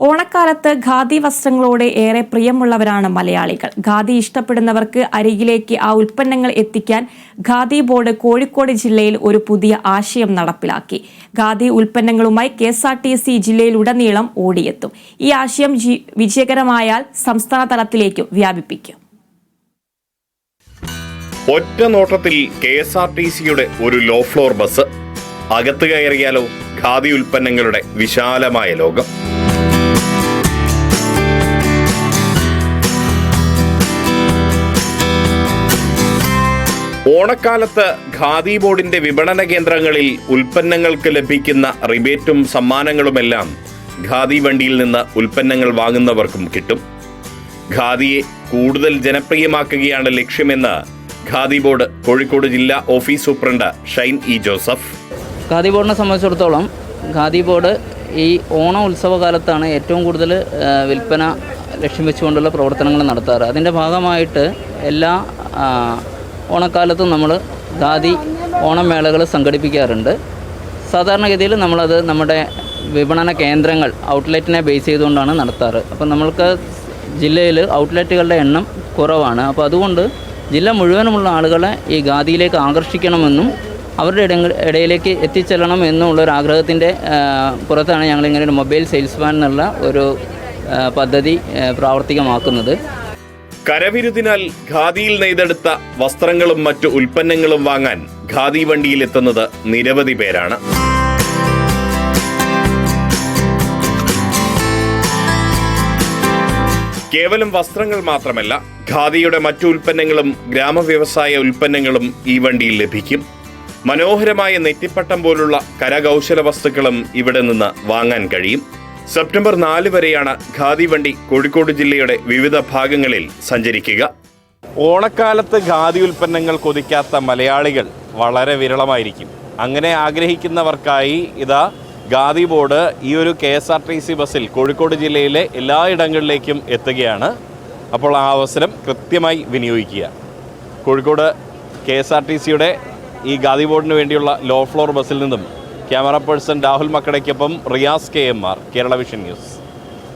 ഓണക്കാലത്ത് ഖാദി വസ്ത്രങ്ങളോട് ഏറെ പ്രിയമുള്ളവരാണ് മലയാളികൾ. ഖാദി ഇഷ്ടപ്പെടുന്നവർക്ക് അരികിലേക്ക് ആ ഉൽപ്പന്നങ്ങൾ എത്തിക്കാൻ ഖാദി ബോർഡ് കോഴിക്കോട് ജില്ലയിൽ ഒരു പുതിയ ആശയം നടപ്പിലാക്കി. Khadi ഉൽപ്പന്നങ്ങളുമായി K S R T C ജില്ലയിലുടനീളം ഓടിയെത്തും. ഈ ആശയം വിജയകരമായാൽ സംസ്ഥാന തലത്തിലേക്കും വ്യാപിപ്പിക്കും. ഒറ്റ നോട്ടത്തിൽ കെ എസ് ആർ ടി സിയുടെ ഒരു ലോ ഫ്ലോർ ബസ് അകത്ത് കയറിയാലോ ഖാദി ഉൽപ്പന്നങ്ങളുടെ വിശാലമായ ലോകം. ഓണക്കാലത്ത് ഖാദി ബോർഡിന്റെ വിപണന കേന്ദ്രങ്ങളിൽ ഉൽപ്പന്നങ്ങൾക്ക് ലഭിക്കുന്ന റിബേറ്റും സമ്മാനങ്ങളുമെല്ലാം ഖാദി വണ്ടിയിൽ നിന്ന് ഉൽപ്പന്നങ്ങൾ വാങ്ങുന്നവർക്കും കിട്ടും. ഖാദിയെ കൂടുതൽ ജനപ്രിയമാക്കുകയാണ് ലക്ഷ്യമെന്ന് ഖാദി ബോർഡ് കോഴിക്കോട് ജില്ലാ office superintendent Shine E Joseph. Khadi ബോർഡിനെ സംബന്ധിച്ചിടത്തോളം ഖാദി ബോർഡ് ഈ ഓണ ഉത്സവകാലത്താണ് ഏറ്റവും കൂടുതൽ വിൽപ്പന ലക്ഷ്യം വെച്ചുകൊണ്ടുള്ള പ്രവർത്തനങ്ങൾ നടത്താറ്. അതിന്റെ ഭാഗമായിട്ട് എല്ലാ ഓണക്കാലത്തും നമ്മൾ ഖാദി ഓണമേളകൾ സംഘടിപ്പിക്കാറുണ്ട്. സാധാരണഗതിയിൽ നമ്മളത് നമ്മുടെ വിപണന കേന്ദ്രങ്ങൾ ഔട്ട്ലെറ്റിനെ ബേസ് ചെയ്തുകൊണ്ടാണ് നടത്താറ്. അപ്പം നമ്മൾക്ക് ജില്ലയിൽ ഔട്ട്ലെറ്റുകളുടെ എണ്ണം കുറവാണ്. അപ്പോൾ അതുകൊണ്ട് ജില്ല മുഴുവനുമുള്ള ആളുകളെ ഈ ഖാദിയിലേക്ക് ആകർഷിക്കണമെന്നും അവരുടെ ഇടങ്ങൾ ഇടയിലേക്ക് എത്തിച്ചെല്ലണം എന്നുള്ള ഒരു ആഗ്രഹത്തിന്റെ പുറത്താണ് ഞങ്ങളിങ്ങനെ ഒരു മൊബൈൽ സെയിൽസ്മാൻ എന്നുള്ള ഒരു പദ്ധതി പ്രാവർത്തികമാക്കുന്നത്. കരവിരുതിനാൽ ഖാദിയിൽ നെയ്തെടുത്ത വസ്ത്രങ്ങളും മറ്റു ഉൽപ്പന്നങ്ങളും വാങ്ങാൻ ഖാദി വണ്ടിയിൽ എത്തുന്നത് നിരവധി പേരാണ്. കേവലം വസ്ത്രങ്ങൾ മാത്രമല്ല ഖാദിയുടെ മറ്റു ഉൽപ്പന്നങ്ങളും ഗ്രാമവ്യവസായ ഉൽപ്പന്നങ്ങളും ഈ വണ്ടിയിൽ ലഭിക്കും. മനോഹരമായ നെറ്റിപ്പട്ടം പോലുള്ള കരകൗശല വസ്തുക്കളും ഇവിടെ നിന്ന് വാങ്ങാൻ കഴിയും. സെപ്റ്റംബർ നാല് വരെയാണ് ഖാദി വണ്ടി കോഴിക്കോട് ജില്ലയുടെ വിവിധ ഭാഗങ്ങളിൽ സഞ്ചരിക്കുക. ഓണക്കാലത്ത് ഖാദി ഉൽപ്പന്നങ്ങൾ കൊതിക്കാത്ത മലയാളികൾ വളരെ വിരളമായിരിക്കും. അങ്ങനെ ആഗ്രഹിക്കുന്നവർക്കായി ഇതാ ഖാദി ബോർഡ് ഈ ഒരു K S R T C ബസ്സിൽ കോഴിക്കോട് ജില്ലയിലെ എല്ലാ ഇടങ്ങളിലേക്കും എത്തുകയാണ്. അപ്പോൾ ആ അവസരം കൃത്യമായി വിനിയോഗിക്കുക. Kozhikode K S R T സിയുടെ ഈ ഖാദി ബോർഡിന് വേണ്ടിയുള്ള ലോ ഫ്ലോർ ബസ്സിൽ നിന്നും camera person Rahul മക്കടയ്ക്കൊപ്പം Riyas K M R Kerala vision news.